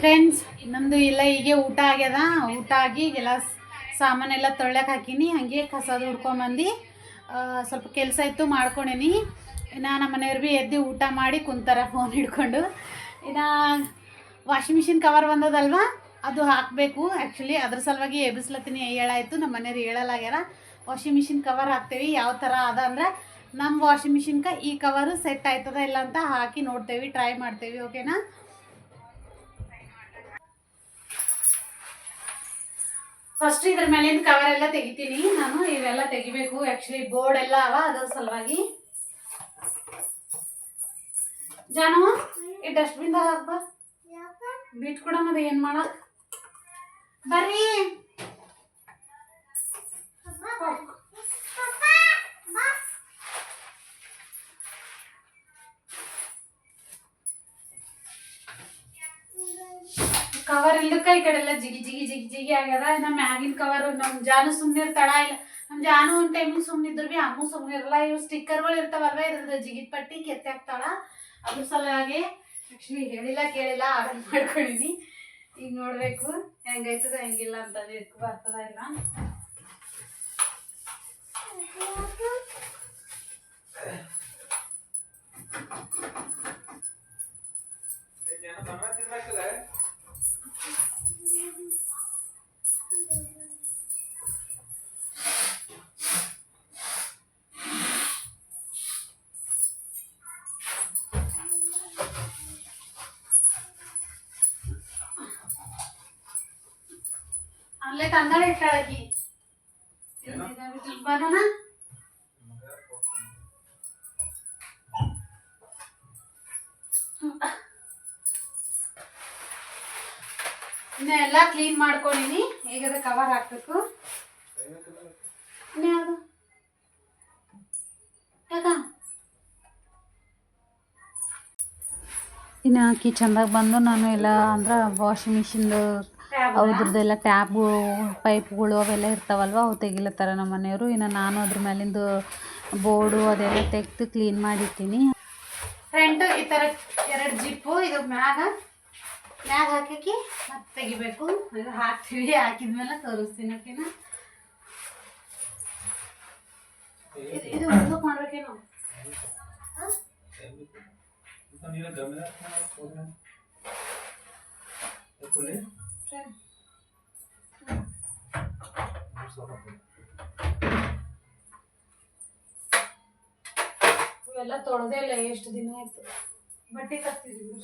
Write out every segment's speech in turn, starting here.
Friends ನಮ್ಮದು ಎಲ್ಲ ಹೀಗೆ ಊಟ ಆಗ್ಯದ. ಊಟ ಆಗಿ ಎಲ್ಲ ಸಾಮಾನೆಲ್ಲ ತೊಳ್ಯಕ್ಕೆ ಹಾಕೀನಿ. ಹಾಗೆ ಕಸದ ಹುಡ್ಕೊಂಬಂದು ಸ್ವಲ್ಪ ಕೆಲಸ ಇತ್ತು, ಮಾಡ್ಕೊಂಡೇನಿ. ಇನ್ನು ನಮ್ಮ ಮನೆಯವ್ರು ಭೀ ಎದ್ದು ಊಟ ಮಾಡಿ ಕುಂತಾರ ಫೋನ್ ಹಿಡ್ಕೊಂಡು. ಇನ್ನು ವಾಷಿಂಗ್ ಮಿಷಿನ್ ಕವರ್ ಬಂದದಲ್ವಾ? ಅದು ಹಾಕಬೇಕು. ಆ್ಯಕ್ಚುಲಿ ಅದ್ರ ಸಲುವಾಗಿ ಎಬ್ಬಿಸ್ಲತ್ತೀನಿ, ಹೇಳಾಯಿತು. ನಮ್ಮ ಮನೆಯವ್ರು ಹೇಳಲಾಗ್ಯಾರ ವಾಷಿಂಗ್ ಮಿಷಿನ್ ಕವರ್ ಹಾಕ್ತೇವೆ. ಯಾವ ಥರ ಅದ ಅಂದ್ರೆ ನಮ್ಮ ವಾಷಿಂಗ್ ಮಿಷಿನ್ಗೆ ಈ ಕವರು ಸೆಟ್ ಆಯ್ತದ ಇಲ್ಲ ಅಂತ ಹಾಕಿ ನೋಡ್ತೇವೆ ಟ್ರೈ ಮಾಡ್ತೇವೆ ಓಕೆನಾ ಫಸ್ಟ್ ಇದ್ರ ಮೇಲಿಂದ ಕವರ್ ಎಲ್ಲ ತೆಗಿತೀನಿ. ನಾನು ಇವೆಲ್ಲ ತೆಗಿಬೇಕು. ಆ್ಯಕ್ಚುಲಿ ಬೋರ್ಡ್ ಎಲ್ಲ ಅವ ಅದ್ರ ಸಲುವಾಗಿ. ಜಾನು, ಈ ಡಸ್ಟ್ಬಿನ್ ಹಾಕ್ಬ. ಬಿಟ್ ಕೂಡ ಮತ್ತೆ ಏನ್ ಮಾಡ? ಬರ್ರಿ. ಕವರ್ ಇಲ್ದಕ್ಕ ಈ ಕಡೆ ಎಲ್ಲ ಜಿಗಿ ಜಿಗಿ ಜಿಗಿ ಜಿಗಿ ಆಗ್ಯದ. ನಮ್ಮ ಮ್ಯಾಗಿನ ಕವರ್ ನಮ್ ಜಾನು ಸುಮ್ನೆ ತಳ ಇಲ್ಲ, ನಮ್ ಜಾನು ಒಂದ್ ಟೈಮಿಗೆ ಸುಮ್ನೆ ಇದ್ರು ಬಿ ಅಮ್ಮು ಸುಮ್ನೆ ಇರಲ್ಲ. ಇವು ಸ್ಟಿಕ್ಕರ್ಗಳು ಇರ್ತಾವಲ್ವ, ಇದ್ರದ್ದು ಜಿಗಿದ್ ಪಟ್ಟಿ ಕೆತ್ತೆ ಹಾಕ್ತಾಳ. ಅದ್ರ ಸಲುವಾಗಿ ಆಕ್ಚುಲಿ ಹೇಳಿಲ್ಲ, ಕೇಳಿಲ್ಲ, ಆರ್ಡರ್ ಮಾಡ್ಕೊಂಡಿನಿ. ಈಗ ನೋಡ್ಬೇಕು, ಹೆಂಗೈತದ, ಹೆಂಗಿಲ್ಲ ಅಂತ ಇದಕ್ಕೆ ಬರ್ತದ ಇಲ್ಲ. ಅಲ್ಲೇ ಕನ್ನಡ ಇಟ್ಟಾಳಕಿ ಬರೋಣ. ಇನ್ನ ಎಲ್ಲ ಕ್ಲೀನ್ ಮಾಡ್ಕೊಂಡಿನಿ. ಹೇಗದ ಕವರ್ ಹಾಕ್ಬೇಕು. ಇನ್ಯಾವುದು ಇನ್ನು ಕಿಚನ್ದಾಗ ಬಂದು ನಾನು ಎಲ್ಲ ಅಂದ್ರೆ ವಾಷಿಂಗ್ ಮಿಷಿನ್ದು ಅದ್ರದ್ದೆಲ್ಲ ಟ್ಯಾಬು ಪೈಪ್ಗಳು ಅವೆಲ್ಲ ಇರ್ತಾವಲ್ವ ಅವು ತೆಗಿಲತ್ತಾರ ನಮ್ಮ ಮನೆಯವರು. ಇನ್ನು ನಾನು ಅದ್ರ ಮೇಲಿಂದು ಬೋರ್ಡು ಅದೆಲ್ಲ ತೆಗೆದು ಕ್ಲೀನ್ ಮಾಡಿರ್ತೀನಿ. ಫ್ರೆಂಡು ಈ ಥರ ಎರಡು ಜಿಪ್ಪು ಇದು ಮ್ಯಾಗ. ಮ್ಯಾಗ ಹಾಕಿ ಮತ್ತೆ ತೆಗಿಬೇಕು. ಇದು ಹಾಕ್ತೀವಿ ಹಾಕಿದ್ಮೇಲೆ ತೋರಿಸ್ತೀನಿ ಓಕೆನಾ? ಇದು ಇದು ಉದ್ಯೋಗ ಮಾಡ್ಬೇಕೇನು? ಫ್ರೆಂಡ್ ಇವೆಲ್ಲ ತೊಳೆದೇ ಇಲ್ಲ ಎಷ್ಟು ದಿನ ಆಯ್ತು? ಬಟ್ಟೆ ಕಟ್ತಿದ್ವಿ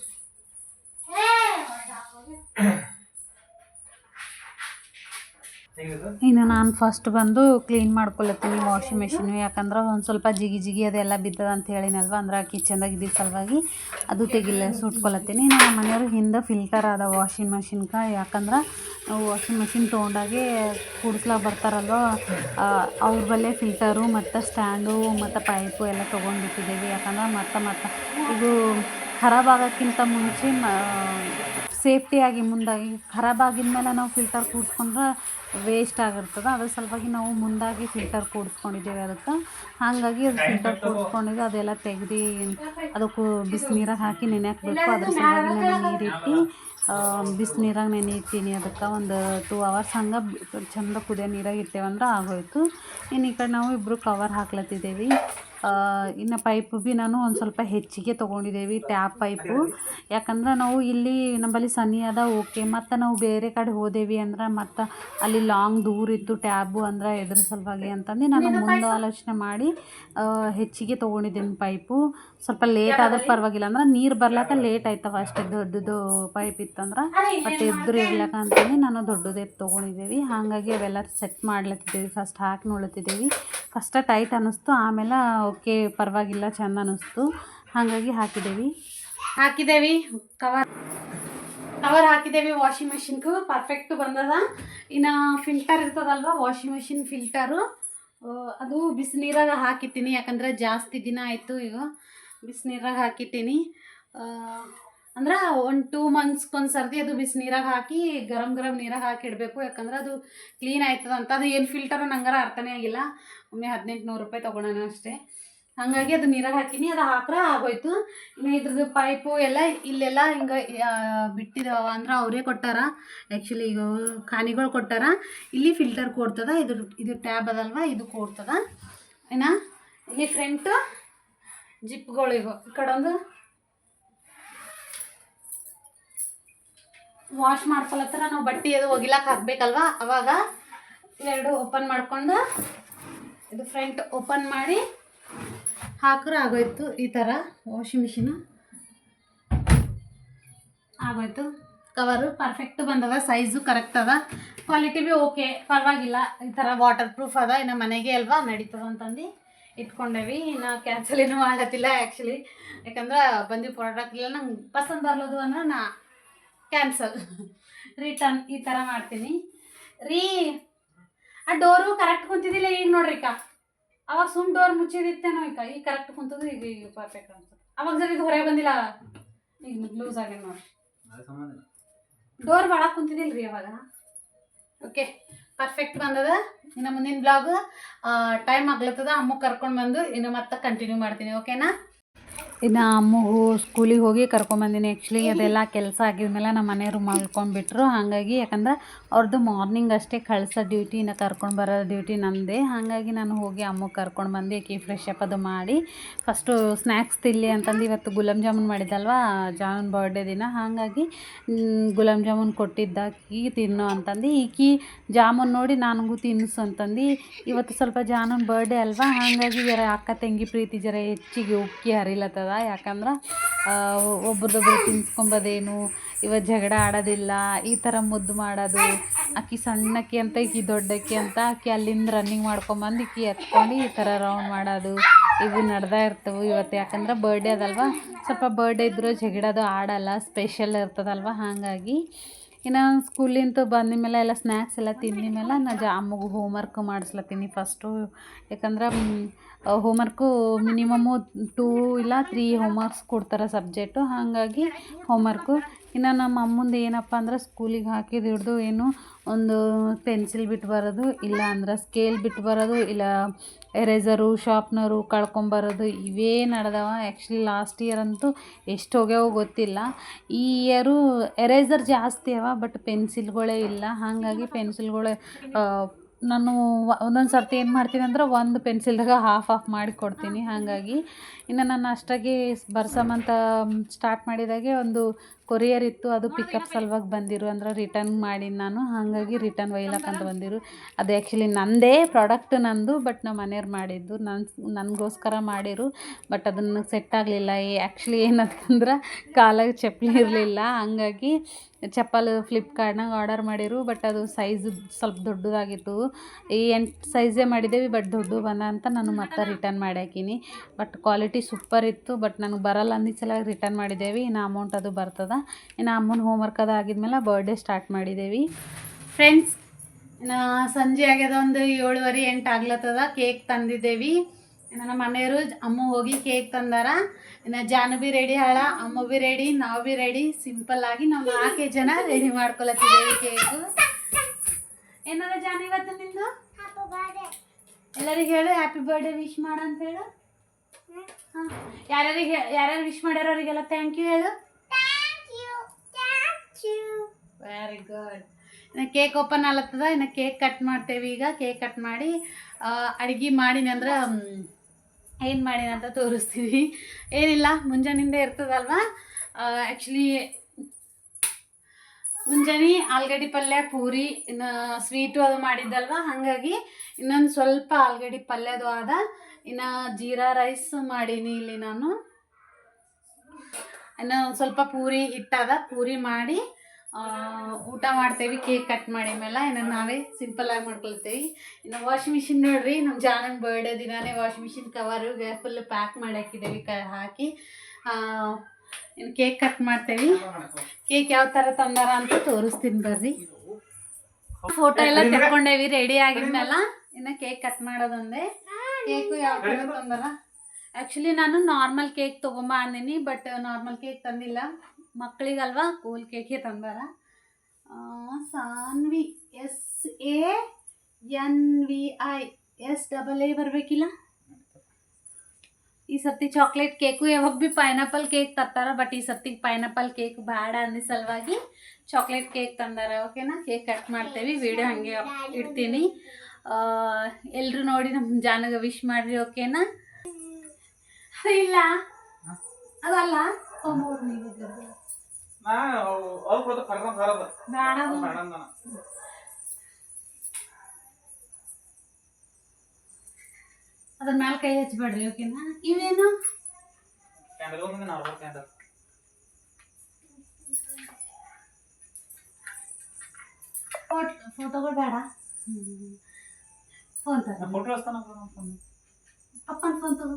ಇನ್ನು ನಾನು ಫಸ್ಟ್ ಬಂದು ಕ್ಲೀನ್ ಮಾಡ್ಕೊಳತ್ತೀನಿ ವಾಷಿಂಗ್ ಮೆಷಿನು ಯಾಕಂದ್ರೆ ಒಂದು ಸ್ವಲ್ಪ ಜಿಗಿ ಜಿಗಿ ಅದೆಲ್ಲ ಬಿದ್ದದ ಅಂತ ಹೇಳಿನಲ್ವ? ಅಂದ್ರೆ ಕಿಚನ್ದಾಗ ಇದ್ದಿದ್ದ ಸಲುವಾಗಿ ಅದು ತೆಗಿಲ್ಲ ಸುಟ್ಕೊಳತ್ತೀನಿ. ನಮ್ಮ ಮನೆಯವ್ರು ಹಿಂದೆ ಫಿಲ್ಟರ್ ಅದ ವಾಷಿಂಗ್ ಮೆಷಿನ್ಗೆ ಯಾಕಂದ್ರೆ ನಾವು ವಾಷಿಂಗ್ ಮೆಷಿನ್ ತೊಗೊಂಡಾಗೆ ಕೂಡಿಸ್ಲಾಗ ಬರ್ತಾರಲ್ವ? ಅವ್ರ ಬಲ್ಲೇ ಫಿಲ್ಟರು ಮತ್ತು ಸ್ಟ್ಯಾಂಡು ಮತ್ತು ಪೈಪು ಎಲ್ಲ ತೊಗೊಂಡಿಟ್ಟಿದ್ದೇವೆ ಯಾಕಂದ್ರೆ ಮತ್ತೆ ಮತ್ತೆ ಇದು ಖರಾಬ್ ಆಗೋಕ್ಕಿಂತ ಮುಂಚೆ ಸೇಫ್ಟಿಯಾಗಿ ಮುಂದಾಗಿ, ಖರಾಬ್ ಆಗಿದ್ಮೇಲೆ ನಾವು ಫಿಲ್ಟರ್ ಕೂಡಿಸ್ಕೊಂಡ್ರೆ ವೇಸ್ಟ್ ಆಗಿರ್ತದೆ. ಅದ್ರ ಸಲುವಾಗಿ ನಾವು ಮುಂದಾಗಿ ಫಿಲ್ಟರ್ ಕೂಡಿಸ್ಕೊಂಡಿದ್ದೇವೆ ಅದಕ್ಕೆ. ಹಾಗಾಗಿ ಅದು ಫಿಲ್ಟರ್ ಕೂಡಿಸ್ಕೊಂಡಿದ್ದು ಅದೆಲ್ಲ ತೆಗ್ದು, ಅದಕ್ಕೂ ಬಿಸಿನೀರಾಗ ಹಾಕಿ ನೆನೆಹಾಕ್ಬೇಕು ಅದ್ರ ಸಲುವಾಗಿ ನಾನು ನೀರಿಟ್ಟು ಬಿಸಿನೀರಾಗ ನೆನೆ ಅದಕ್ಕೆ ಒಂದು ಟೂ ಅವರ್ಸ್ ಹಂಗೆ ಚಂದ ಕುದಿಯೋ ನೀರಾಗ ಇಟ್ಟೇವಂದ್ರೆ ಆಗೋಯ್ತು. ಇನ್ನು ಈ ಕಡೆ ನಾವು ಇಬ್ಬರು ಕವರ್ ಹಾಕ್ಲತ್ತಿದ್ದೇವೆ. ಇನ್ನು ಪೈಪ್ ಭೀ ನಾನು ಒಂದು ಸ್ವಲ್ಪ ಹೆಚ್ಚಿಗೆ ತೊಗೊಂಡಿದ್ದೇವೆ ಟ್ಯಾಪ್ ಪೈಪು ಯಾಕಂದ್ರೆ ನಾವು ಇಲ್ಲಿ ನಂಬಲ್ಲಿ ಸನಿ ಅದ ಓಕೆ ಮತ್ತು ನಾವು ಬೇರೆ ಕಡೆ ಹೋದೇವಿ ಅಂದ್ರೆ ಮತ್ತು ಅಲ್ಲಿ ಲಾಂಗ್ ದೂರ ಇತ್ತು ಟ್ಯಾಬು ಅಂದ್ರೆ ಎದ್ರ ಸಲುವಾಗಿ ಅಂತಂದು ನಾನು ಮುಂದೆ ಆಲೋಚನೆ ಮಾಡಿ ಹೆಚ್ಚಿಗೆ ತೊಗೊಂಡಿದ್ದೀನಿ ಪೈಪು ಸ್ವಲ್ಪ ಲೇಟ್ ಆದ್ರೆ ಪರವಾಗಿಲ್ಲ ಅಂದ್ರೆ ನೀರು ಬರ್ಲಾಕ ಲೇಟ್ ಆಯ್ತವ ಅಷ್ಟೇ ದೊಡ್ಡದು ಪೈಪ್ ಇತ್ತಂದ್ರೆ. ಬಟ್ ಎದುರು ಇರ್ಲಕ್ಕ ಅಂತಂದು ನಾನು ದೊಡ್ಡದೇ ತೊಗೊಂಡಿದ್ದೇವೆ. ಹಾಗಾಗಿ ಅವೆಲ್ಲ ಸೆಟ್ ಮಾಡ್ಲತ್ತಿದ್ದೇವೆ. ಫಸ್ಟ್ ಹಾಕಿ ನೋಡ್ಲತ್ತಿದ್ದೇವೆ. ಫಸ್ಟ್ ಟೈಟ್ ಅನ್ನಿಸ್ತು. ಆಮೇಲೆ ಓಕೆ, ಪರವಾಗಿಲ್ಲ, ಚೆಂದ ಅನ್ನಿಸ್ತು ಹಾಗಾಗಿ ಹಾಕಿದ್ದೇವೆ. ಹಾಕಿದ್ದೇವೆ. ಕವರ್ ಕವರ್ ಹಾಕಿದ್ದೇವೆ ವಾಷಿಂಗ್ ಮಿಷಿನ್ಗೂ. ಪರ್ಫೆಕ್ಟ್ ಬಂದದ. ಇನ್ನು ಫಿಲ್ಟರ್ ಇರ್ತದಲ್ವ? ವಾಷಿಂಗ್ ಮೆಷಿನ್ ಫಿಲ್ಟರು ಅದು ಬಿಸಿನೀರಾಗ ಹಾಕಿದ್ದೀನಿ. ಯಾಕಂದ್ರೆ ಜಾಸ್ತಿ ದಿನ ಆಯಿತು ಈಗ ಬಿಸಿನೀರಾಗ ಹಾಕಿಟ್ಟಿನಿ ಅಂದ್ರೆ ಒಂದು ಟೂ ಮಂತ್ಸ್ಗೊಂದು ಸರ್ತಿ ಅದು ಬಿಸಿ ನೀರಾಗ ಹಾಕಿ ಗರಂ ಗರಂ ನೀರಾಗ ಹಾಕಿ ಇಡಬೇಕು. ಯಾಕಂದ್ರೆ ಅದು ಕ್ಲೀನ್ ಆಯ್ತದ ಅಂತ. ಅದು ಏನು ಫಿಲ್ಟರ್ ನಂಗಾರ ಅರ್ಥನೇ ಆಗಿಲ್ಲ. ಒಮ್ಮೆ ಹದಿನೆಂಟು ನೂರು ರೂಪಾಯಿ ತೊಗೊಳೋಣ ಅಷ್ಟೇ. ಹಾಗಾಗಿ ಅದು ನೀರಾಗ ಹಾಕಿನಿ, ಅದು ಹಾಕ್ರೆ ಆಗೋಯ್ತು. ಇನ್ನು ಇದ್ರದ್ದು ಪೈಪು ಎಲ್ಲ ಇಲ್ಲೆಲ್ಲ ಹಿಂಗೆ ಬಿಟ್ಟಿದಾವ ಅಂದ್ರೆ ಅವರೇ ಕೊಟ್ಟಾರ. ಆ್ಯಕ್ಚುಲಿ ಈಗ ಖಾನಿಗಳು ಕೊಟ್ಟಾರ. ಇಲ್ಲಿ ಫಿಲ್ಟರ್ ಕೊಡ್ತದ ಇದು ಇದು ಟ್ಯಾಬ್ ಅದಲ್ವಾ, ಇದು ಕೊಡ್ತದ. ಇನ್ನು ಇಲ್ಲಿ ಫ್ರಂಟು ಜಿಪ್ಗಳಿಗೂ. ಈ ಕಡೆ ಒಂದು ವಾಶ್ ಮಾಡ್ಕೊಳತ್ತರ ನಾವು ಬಟ್ಟೆ ಅದು ಒಗಿಲಕ್ಕೆ ಹಾಕ್ಬೇಕಲ್ವಾ? ಅವಾಗ ಎರಡು ಓಪನ್ ಮಾಡ್ಕೊಂಡು ಇದು ಫ್ರಂಟ್ ಓಪನ್ ಮಾಡಿ ಹಾಕ್ರೆ ಆಗೋಯ್ತು ಈ ಥರ ವಾಷಿಂಗ್ ಮಿಷಿನು ಆಗೋಯ್ತು. ಕವರು ಪರ್ಫೆಕ್ಟ್ ಬಂದದ ಸೈಜು ಕರೆಕ್ಟ್ ಅದ. ಕ್ವಾಲಿಟಿ ಭೀ ಓಕೆ ಪರವಾಗಿಲ್ಲ. ಈ ಥರ ವಾಟರ್ ಪ್ರೂಫ್ ಅದ, ಇನ್ನು ಮನೆಗೆ ಅಲ್ವಾ? ನಡೀತದ ಅಂತಂದು ಇಟ್ಕೊಂಡೇವಿ. ಇನ್ನು ಕ್ಯಾನ್ಸಲ್ ಏನೂ ಮಾಡತ್ತಿಲ್ಲ ಆ್ಯಕ್ಚುಲಿ ಯಾಕಂದ್ರೆ ಬಂದಿದ್ದ ಪ್ರಾಡಕ್ಟ್ ಇಲ್ಲ, ನಂಗೆ ಪಸಂದ್ ಬರ್ಲೋದು ಅಂದ್ರೆ ನಾ ಕ್ಯಾನ್ಸಲ್ ರಿಟರ್ನ್ ಈ ಥರ ಮಾಡ್ತೀನಿ. ರೀ ಆ ಡೋರು ಕರೆಕ್ಟ್ ಕುಂತಿದ್ದಿಲ್ಲ ಈಗ ನೋಡ್ರಿ ಅಕ್ಕ ಅವಾಗ ಸುಮ್ ಡೋರ್ ಮುಚ್ಚಿದಿತ್ತೇನೋ ಈಗ. ಈಗ ಕರೆಕ್ಟ್ ಕುಂತದ್ದು ಈಗ ಈಗ ಪರ್ಫೆಕ್ಟ್ ಅಂತ ಅವಾಗ ಸರ್ ಇದು ಹೊರಗೆ ಬಂದಿಲ್ಲ. ಈಗ ಲೂಸ್ ಆಗ್ಯಾನ ನೋಡ್ರಿ. ಡೋರ್ ಭಾಳ ಕುಂತಿದ್ದಿಲ್ಲ ರೀ ಅವಾಗ. ಓಕೆ ಪರ್ಫೆಕ್ಟ್ ಬಂದದ. ಇನ್ನು ಮುಂದಿನ ಬ್ಲಾಗ್ ಟೈಮ್ ಆಗ್ಲತ್ತದ. ಅಮ್ಮ ಕರ್ಕೊಂಡು ಬಂದು ಇನ್ನು ಮತ್ತೆ ಕಂಟಿನ್ಯೂ ಮಾಡ್ತೀನಿ. ಓಕೆನಾ ಇನ್ನು ಅಮ್ಮಗೂ ಸ್ಕೂಲಿಗೆ ಹೋಗಿ ಕರ್ಕೊಂಬಂದಿನಿ. ಆ್ಯಕ್ಚುಲಿ ಅದೆಲ್ಲ ಕೆಲಸ ಆಗಿದ್ಮೇಲೆ ನಮ್ಮ ಮನೆಯವರು ಮಲ್ಕೊಂಡ್ಬಿಟ್ರು. ಹಾಗಾಗಿ ಯಾಕಂದ್ರೆ ಅವ್ರದ್ದು ಮಾರ್ನಿಂಗ್ ಅಷ್ಟೇ ಕಳ್ಸೋ ಡ್ಯೂಟಿ ಇನ್ನು ಕರ್ಕೊಂಡು ಬರೋ ಡ್ಯೂಟಿ ನಂದೇ. ಹಾಗಾಗಿ ನಾನು ಹೋಗಿ ಅಮ್ಮಗೆ ಕರ್ಕೊಂಡು ಬಂದು ಆಕಿ ಫ್ರೆಶ್ ಅಪ್ ಅದು ಮಾಡಿ ಫಸ್ಟು ಸ್ನ್ಯಾಕ್ಸ್ ತಿಲ್ಲಿ ಅಂತಂದು ಇವತ್ತು ಗುಲಾಬ್ ಜಾಮೂನ್ ಮಾಡಿದ್ದಲ್ವ, ಜಾಮೂನ್ ಬರ್ಡೇ ದಿನ. ಹಾಗಾಗಿ ಗುಲಾಬ್ ಜಾಮೂನ್ ಕೊಟ್ಟಿದ್ದಾಕಿ ತಿನ್ನು ಅಂತಂದು ಈಕಿ ಜಾಮೂನ್ ನೋಡಿ ನನಗೂ ತಿನ್ನಿಸು ಅಂತಂದು ಇವತ್ತು ಸ್ವಲ್ಪ ಜಾಮೂನ್ ಬರ್ಡೇ ಅಲ್ವಾ? ಹಾಗಾಗಿ ಜರ ಅಕ್ಕ ತಂಗಿ ಪ್ರೀತಿ ಜರ ಹೆಚ್ಚಿಗೆ ಉಕ್ಕಿ ಹರಿಲತ್ತದ. ಯಾಕಂದ್ರೆ ಒಬ್ರದೊಬ್ರು ತಿನ್ಸ್ಕೊಂಬೋದೇನು ಇವ ಜಗಳ ಆಡೋದಿಲ್ಲ, ಈ ಥರ ಮುದ್ದು ಮಾಡೋದು ಆಕೆ ಸಣ್ಣಕ್ಕಿ ಅಂತ, ಈಕಿ ದೊಡ್ಡಕ್ಕಿ ಅಂತ, ಆಕೆ ಅಲ್ಲಿಂದ ರನ್ನಿಂಗ್ ಮಾಡ್ಕೊಂಬಂದು ಈಕಿ ಎತ್ಕೊಂಡು ಈ ಥರ ರೌಂಡ್ ಮಾಡೋದು, ಇವು ನಡ್ದಾ ಇರ್ತವೆ ಇವತ್ತು. ಯಾಕಂದ್ರೆ ಬರ್ಡೇ ಅದಲ್ವ? ಸ್ವಲ್ಪ ಬರ್ಡೇ ಇದ್ದರೂ ಜಗಳದು ಆಡಲ್ಲ ಸ್ಪೆಷಲ್ ಇರ್ತದಲ್ವ? ಹಾಗಾಗಿ ಇನ್ನು ಸ್ಕೂಲಿಂದ ಬಂದ ಮೇಲೆ ಎಲ್ಲ ಸ್ನ್ಯಾಕ್ಸ್ ಎಲ್ಲ ತಿಂದ ಮೇಲೆ ನಾ ಜಾ ಅಮ್ಮಗೂ ಹೋಮ್ವರ್ಕ್ ಮಾಡಿಸ್ಲತ್ತೀನಿ ಫಸ್ಟು ಯಾಕಂದ್ರೆ ಹೋಮ್ವರ್ಕು ಮಿನಿಮಮ್ಮು ಟೂ ಇಲ್ಲ ತ್ರೀ ಹೋಮ್ವರ್ಕ್ಸ್ ಕೊಡ್ತಾರೆ ಸಬ್ಜೆಕ್ಟು ಹಾಗಾಗಿ ಹೋಮ್ವರ್ಕು ಇನ್ನು ನಮ್ಮ ಅಮ್ಮಂದು ಏನಪ್ಪ ಅಂದ್ರೆ ಸ್ಕೂಲಿಗೆ ಹಾಕಿದ ಹಿಡ್ದು ಏನು ಒಂದು ಪೆನ್ಸಿಲ್ ಬಿಟ್ಟು ಬರೋದು, ಇಲ್ಲ ಅಂದ್ರೆ ಸ್ಕೇಲ್ ಬಿಟ್ಟು ಬರೋದು, ಇಲ್ಲ ಎರೇಸರು ಶಾರ್ಪ್ನರು ಕಳ್ಕೊಂಬರೋದು ಇವೇ ನಡೆದವ. ಆ್ಯಕ್ಚುಲಿ ಲಾಸ್ಟ್ ಇಯರ್ ಅಂತೂ ಎಷ್ಟು ಹೋಗ್ಯಾವೋ ಗೊತ್ತಿಲ್ಲ. ಈ ಇಯರು ಎರೇಸರ್ ಜಾಸ್ತಿ ಅವ ಬಟ್ ಪೆನ್ಸಿಲ್ಗಳೇ ಇಲ್ಲ. ಹಾಗಾಗಿ ಪೆನ್ಸಿಲ್ಗಳೇ ನಾನು ಒಂದೊಂದು ಸರ್ತಿ ಏನು ಮಾಡ್ತೀನಿ ಅಂದ್ರೆ ಒಂದು ಪೆನ್ಸಿಲ್ದಾಗ ಹಾಫ್ ಆಫ್ ಮಾಡಿ ಕೊಡ್ತೀನಿ. ಹಾಗಾಗಿ ಇನ್ನು ನಾನು ಅಷ್ಟಾಗಿ ಬರ್ಸಮಂತ ಸ್ಟಾರ್ಟ್ ಮಾಡಿದಾಗೆ ಒಂದು ಕೊರಿಯರ್ ಇತ್ತು ಅದು ಪಿಕಪ್ ಸಲುವಾಗಿ ಬಂದಿರು. ಅಂದ್ರೆ ರಿಟರ್ನ್ ಮಾಡೀನಿ ನಾನು. ಹಾಗಾಗಿ ರಿಟರ್ನ್ ಒಯ್ಲಕ್ಕಂತ ಬಂದಿರು. ಅದು ಆ್ಯಕ್ಚುಲಿ ನಂದೇ ಪ್ರಾಡಕ್ಟ್ ನಂದು ಬಟ್ ನಮ್ಮ ಮನೆಯವ್ರು ಮಾಡಿದ್ದು. ನನ್ನ ನನಗೋಸ್ಕರ ಮಾಡಿರು ಬಟ್ ಅದನ್ನು ಸೆಟ್ ಆಗಲಿಲ್ಲ. ಆ್ಯಕ್ಚುಲಿ ಏನಂತಂದ್ರೆ ಕಾಲಾಗ ಚಪ್ಪಲಿ ಇರಲಿಲ್ಲ. ಹಂಗಾಗಿ ಚಪ್ಪಲ್ ಫ್ಲಿಪ್ಕಾರ್ಟ್ನಾಗ ಆರ್ಡರ್ ಮಾಡಿರು ಬಟ್ ಅದು ಸೈಜ್ ಸ್ವಲ್ಪ ದೊಡ್ಡದಾಗಿತ್ತು. ಈ ಎಂಟು ಸೈಜೇ ಮಾಡಿದ್ದೇವೆ ಬಟ್ ದೊಡ್ಡ ಬಂದ ಅಂತ ನಾನು ಮತ್ತೆ ರಿಟರ್ನ್ ಮಾಡ್ಯಾಕಿನಿ. ಬಟ್ ಕ್ವಾಲಿಟಿ ಸೂಪರ್ ಇತ್ತು ಬಟ್ ನನಗೆ ಬರಲ್ಲ ಅಂದಿದ್ದ ಸಲ ರಿಟರ್ನ್ ಮಾಡಿದ್ದೇವೆ ಇನ್ನು ಅಮೌಂಟ್ ಅದು ಬರ್ತದ. ಇನ್ನು ಅಮ್ಮನ ಹೋಮ್ವರ್ಕ್ ಅದು ಆಗಿದ್ಮೇಲೆ ಬರ್ಡೇ ಸ್ಟಾರ್ಟ್ ಮಾಡಿದ್ದೇವೆ ಫ್ರೆಂಡ್ಸ್ ಇನ್ನು ಸಂಜೆ ಆಗ್ಯದ ಒಂದು ಏಳುವರೆ ಎಂಟು ಆಗ್ಲತ್ತದ ಕೇಕ್ ತಂದಿದ್ದೇವಿ. ಇನ್ನು ನಮ್ಮ ಮನೆಯವರು ಅಮ್ಮ ಹೋಗಿ ಕೇಕ್ ತಂದಾರ. ಇನ್ನು ಜಾನು ಬಿ ರೆಡಿ ಹಾಳ, ಅಮ್ಮ ಬಿ ರೆಡಿ ನಾವು ಬಿ ರೆಡಿ ಸಿಂಪಲ್ ಆಗಿ ನಾವು ನಾಲ್ಕೇ ಜನ ರೆಡಿ ಮಾಡ್ಕೊಳತ್ತಿದ್ದೇವೆ ಕೇಕು ಏನಾರ ಜಾನು ಇವತ್ತು ನಿಂದು? ಎಲ್ಲರಿಗೆ ಹೇಳು ಹ್ಯಾಪಿ ಬರ್ಡೇ ವಿಶ್ ಮಾಡು ಅಂತ ಹೇಳು. ಹಾಂ, ಯಾರ್ಯಾರಿಗೆ ಯಾರ್ಯಾರು ವಿಶ್ ಮಾಡ್ಯಾರ ಅವರಿಗೆಲ್ಲ ಥ್ಯಾಂಕ್ ಯು ಹೇಳು. ವೆರಿ ಗುಡ್ ಇನ್ನು ಕೇಕ್ ಓಪನ್ ಆಗ್ಲತ್ತದ? ಇನ್ನು ಕೇಕ್ ಕಟ್ ಮಾಡ್ತೇವೆ ಈಗ. ಕೇಕ್ ಕಟ್ ಮಾಡಿ ಅಡುಗೆ ಮಾಡಿನಂದ್ರೆ ಅಂದ್ರೆ ಏನು ಮಾಡೀನಿ ಅಂತ ತೋರಿಸ್ತೀವಿ. ಏನಿಲ್ಲ ಮುಂಜಾನಿಂದ ಇರ್ತದಲ್ವ? ಆ್ಯಕ್ಚುಲಿ ಮುಂಜಾನೆ ಆಲ್ಗಡ್ಡೆ ಪಲ್ಯ ಪೂರಿ ಇನ್ನು ಸ್ವೀಟು ಅದು ಮಾಡಿದ್ದಲ್ವ? ಹಾಗಾಗಿ ಇನ್ನೊಂದು ಸ್ವಲ್ಪ ಆಲ್ಗಡ್ಡೆ ಪಲ್ಯದು ಆದ ಇನ್ನು ಜೀರಾ ರೈಸ್ ಮಾಡೀನಿ ಇಲ್ಲಿ ನಾನು. ಇನ್ನು ಸ್ವಲ್ಪ ಪೂರಿ ಹಿಟ್ಟಾದ, ಪೂರಿ ಮಾಡಿ ಊಟ ಮಾಡ್ತೇವೆ, ಕೇಕ್ ಕಟ್ ಮಾಡಿ ಮೇಲೆ. ಇನ್ನು ನಾವೇ ಸಿಂಪಲ್ ಆಗಿ ಮಾಡ್ಕೊಳ್ತೇವೆ. ಇನ್ನು ವಾಷಿಂಗ್ ಮಿಷಿನ್ ನೋಡ್ರಿ ನಮ್ಮ ಜಾನನ್ ಬರ್ಡೇ ದಿನಾನೇ washing machine cover full pack ಮಾಡಿ ಹಾಕಿದ್ದೇವೆ, ಕ, ಹಾಕಿ. ಇನ್ನು ಕೇಕ್ ಕಟ್ ಮಾಡ್ತೇವೆ. ಕೇಕ್ ಯಾವ ಥರ ತಂದಾರ ಅಂತ ತೋರಿಸ್ತೀನಿ ಬರ್ರಿ. ಫೋಟೋ ಎಲ್ಲ ತೆಕ್ಕೊಂಡೇವಿ ರೆಡಿ ಆಗಿದ್ಮೇಲೆ. ಇನ್ನು ಕೇಕ್ ಕಟ್ ಮಾಡೋದೊಂದೇ. ಕೇಕು ಯಾವ ಥರ ತಂದಾರ? ಆ್ಯಕ್ಚುಲಿ ನಾನು ನಾರ್ಮಲ್ ಕೇಕ್ ತೊಗೊಂಬ ಅಂದಿನಿ ಬಟ್ ನಾರ್ಮಲ್ ಕೇಕ್ ತಂದಿಲ್ಲ. ಮಕ್ಕಳಿಗಲ್ವಾ ಕೂಲ್ ಕೇಕೇ ತಂದಾರ. Saanvi S A N V I S double A ಬರಬೇಕಿಲ್ಲ? ಈ ಸರ್ತಿ ಚಾಕ್ಲೇಟ್ ಕೇಕು ಯಾವಾಗ ಭೀ ಪೈನಾಪಲ್ ಕೇಕ್ ತರ್ತಾರ ಬಟ್ ಈ ಸರ್ತಿ ಪೈನಾಪಲ್ ಕೇಕ್ ಬೇಡ ಅಂದ ಸಲುವಾಗಿ ಚಾಕ್ಲೇಟ್ ಕೇಕ್ ತಂದಾರ. ಓಕೆನಾ ಕೇಕ್ ಕಟ್ ಮಾಡ್ತೇವೆ ವಿಡಿಯೋ ಹಾಗೆ ಇಡ್ತೀನಿ. ಎಲ್ಲರೂ ನೋಡಿ ನಮ್ಮ ಜಾನಗ ವಿಶ್ ಮಾಡಿರಿ ಓಕೆನಾ ಮೇಡಮ್ ನಾನು ಅದ್ರ ಮ್ಯಾಲ ಕೈ ಹಚ್ಚಬೇಡ್ರಿ ಓಕೆನಾ? ಇವೇನು? ಫೋಟೋಗಳು ಬೇಡ. ಫೋನ್ ತಗೋ. ಫೋಟೋ ಅಪ್ಪನ ಫೋನ್ ತಗೋ.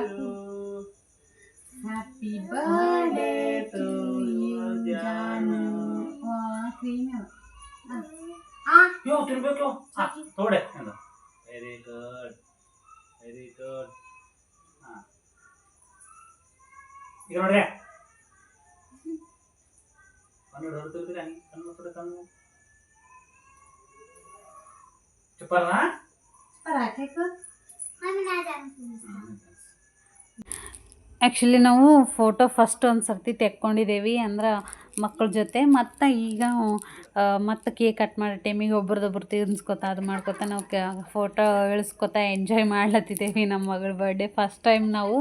ಯೋ ತಿನ್ಬೇಕು. ಹಾ ತೋಡೆ ಎಂದ ವೆರಿ ಗುಡ್ ವೆರಿ ಗುಡ್ ಹಾ. ಈಗ ನೋಡ್ರಿ. ಕನ್ನಡ ಹೊರತಿರ್ತೀರಿ ಹಂಗೆ ಕಣ್ಣು ಕಡೆ ಕಣ್ಣು. ಚಪ್ಪಲ್ನಾ ಆ್ಯಕ್ಚುಲಿ ನಾವು ಫೋಟೋ ಫಸ್ಟ್ ಒಂದು ಸರ್ತಿ ತೆಕ್ಕೊಂಡಿದ್ದೇವೆ ಅಂದ್ರೆ ಮಕ್ಕಳ ಜೊತೆ. ಮತ್ತು ಈಗ ಮತ್ತು ಕೇಕ್ ಕಟ್ ಮಾಡೋ ಟೈಮಿಗೆ ಒಬ್ರದೊಬ್ರು ತಿನ್ಸ್ಕೊತಾ, ಅದು ಮಾಡ್ಕೊತಾ ನಾವು ಕ ಫೋಟೋ ಇಳಿಸ್ಕೊತಾ ಎಂಜಾಯ್ ಮಾಡ್ಲತ್ತಿದ್ದೇವೆ ನಮ್ಮ ಮಗಳ ಬರ್ಡೇ ಫಸ್ಟ್ ಟೈಮ್ ನಾವು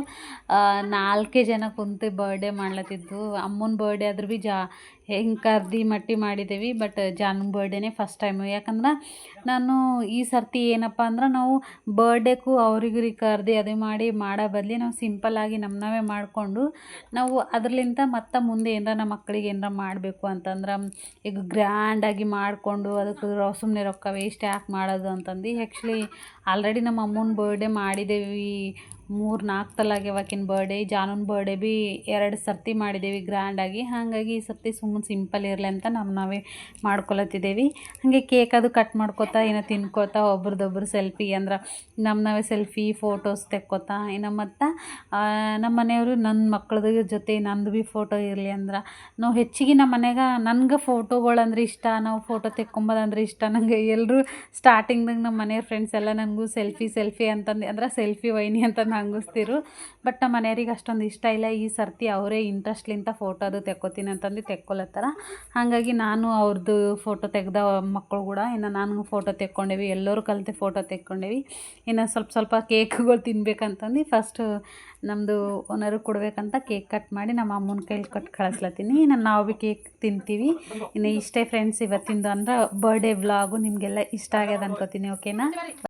ನಾಲ್ಕೇ ಜನ ಕುಂತು ಬರ್ಡೇ ಮಾಡ್ಲತ್ತಿದ್ದು. ಅಮ್ಮನ ಬರ್ಡೇ ಆದ್ರೂ ಭೀ ಜಾ ಹೆಂಗೆ ಕರ್ದು ಮಟ್ಟಿ ಮಾಡಿದ್ದೇವೆ ಬಟ್ ಜಾನ್ ಬರ್ಡೇನೇ ಫಸ್ಟ್ ಟೈಮು ಯಾಕಂದ್ರೆ ನಾನು ಈ ಸರ್ತಿ ಏನಪ್ಪ ಅಂದ್ರೆ ನಾವು ಬರ್ಡೇಗೂ ಅವ್ರಿಗ್ರಿಗೆ ಕರ್ದು ಅದು ಮಾಡಿ ಮಾಡೋ ಬದಲಿ ನಾವು ಸಿಂಪಲ್ಲಾಗಿ ನಮ್ಮ ನಾವೇ ಮಾಡಿಕೊಂಡು ನಾವು ಅದರಲ್ಲಿಂತ ಮತ್ತೆ ಮುಂದೆ ಏನಾರ ನಮ್ಮ ಮಕ್ಕಳಿಗೆ ಏನಾರ ಮಾಡಬೇಕು ಅಂತಂದ್ರೆ ಈಗ ಗ್ರ್ಯಾಂಡಾಗಿ ಮಾಡಿಕೊಂಡು ಅದಕ್ಕೆ ಸುಮ್ಮನೆ ರೊಕ್ಕ ವೇಸ್ಟ್ ಯಾಕೆ ಮಾಡೋದು ಅಂತಂದು. ಆ್ಯಕ್ಚುಲಿ ಆಲ್ರೆಡಿ ನಮ್ಮ ಅಮ್ಮನ ಬರ್ಡೇ ಮಾಡಿದ್ದೇವೆ ಮೂರು ನಾಲ್ಕು ತಲಾಗ್ಯಾವ ಆಕಿನ ಬರ್ಡೇ ಜಾನುನ್ ಬರ್ಡೇ ಭೀ ಎರಡು ಸರ್ತಿ ಮಾಡಿದ್ದೇವೆ ಗ್ರ್ಯಾಂಡಾಗಿ ಹಾಗಾಗಿ ಈ ಸರ್ತಿ ಸುಮ್ಮನೆ ಸಿಂಪಲ್ ಇರಲಿ ಅಂತ ನಮ್ಮ ನಾವೇ ಮಾಡ್ಕೊಳತ್ತಿದ್ದೇವೆ ಹಾಗೆ ಕೇಕ್ ಅದು ಕಟ್ ಮಾಡ್ಕೊತಾ, ಏನೋ ತಿನ್ಕೋತಾ, ಒಬ್ರದೊಬ್ರು ಸೆಲ್ಫಿ ಅಂದ್ರೆ ನಮ್ಮ ನಾವೇ ಸೆಲ್ಫಿ ಫೋಟೋಸ್ ತೆಕ್ಕೋತಾ, ಏನೋ ಮತ್ತು ನಮ್ಮ ಮನೆಯವರು ನನ್ನ ಮಕ್ಕಳದ ಜೊತೆ ನಂದು ಭೀ ಫೋಟೋ ಇರಲಿ ಅಂದ್ರೆ ನಾವು ಹೆಚ್ಚಿಗೆ ನಮ್ಮ ಮನೆಗೆ ನನ್ಗೆ ಫೋಟೋಗಳಂದ್ರೆ ಇಷ್ಟ, ನಾವು ಫೋಟೋ ತೆಕ್ಕೊಂಬೋದಂದ್ರೆ ಇಷ್ಟ. ನನಗೆ ಎಲ್ಲರೂ ಸ್ಟಾರ್ಟಿಂಗ್ದಾಗ ನಮ್ಮ ಮನೆಯ ಫ್ರೆಂಡ್ಸ್ ಎಲ್ಲ ನನಗೂ ಸೆಲ್ಫಿ ಸೆಲ್ಫಿ ಅಂತಂದು, ಅಂದ್ರೆ ಸೆಲ್ಫಿ ವೈನಿ ಅಂತಂದು ಹಂಗಿಸ್ತಿರು. ಬಟ್ ನಮ್ಮ ಮನೆಯವ್ರಿಗೆ ಅಷ್ಟೊಂದು ಇಷ್ಟ ಇಲ್ಲ. ಈ ಸರ್ತಿ ಅವರೇ ಇಂಟ್ರೆಸ್ಟ್ಲಿಂತ ಫೋಟೋ ಅದು ತೆಕ್ಕೋತೀನಿ ಅಂತಂದು ತೆಕ್ಕೊಲತ್ತಾರ. ಹಾಗಾಗಿ ನಾನು ಅವ್ರದ್ದು ಫೋಟೋ ತೆಗ್ದ ಮಕ್ಕಳು ಕೂಡ ಇನ್ನು ನಾನು ಫೋಟೋ ತೆಕ್ಕೊಂಡೇವಿ. ಎಲ್ಲರೂ ಕಲಿತೆ ಫೋಟೋ ತೆಕ್ಕೊಂಡೇವಿ. ಇನ್ನು ಸ್ವಲ್ಪ ಸ್ವಲ್ಪ ಕೇಕ್ಗಳು ತಿನ್ಬೇಕಂತಂದು ಫಸ್ಟು ನಮ್ಮದು ಓನರು ಕೊಡಬೇಕಂತ ಕೇಕ್ ಕಟ್ ಮಾಡಿ ನಮ್ಮ ಅಮ್ಮನ ಕೈಲಿ ಕಟ್ ಕಳಿಸ್ಲತ್ತೀನಿ. ಇನ್ನು ನಾವು ಭೀ ಕೇಕ್ ತಿಂತೀವಿ. ಇನ್ನು ಇಷ್ಟೇ ಫ್ರೆಂಡ್ಸ್ ಇವತ್ತಿಂದು ಅಂದ್ರೆ ಬರ್ಡೇ ವ್ಲಾಗು ನಿಮಗೆಲ್ಲ ಇಷ್ಟ ಆಗ್ಯದ ಅನ್ಕೋತೀನಿ ಓಕೆನಾ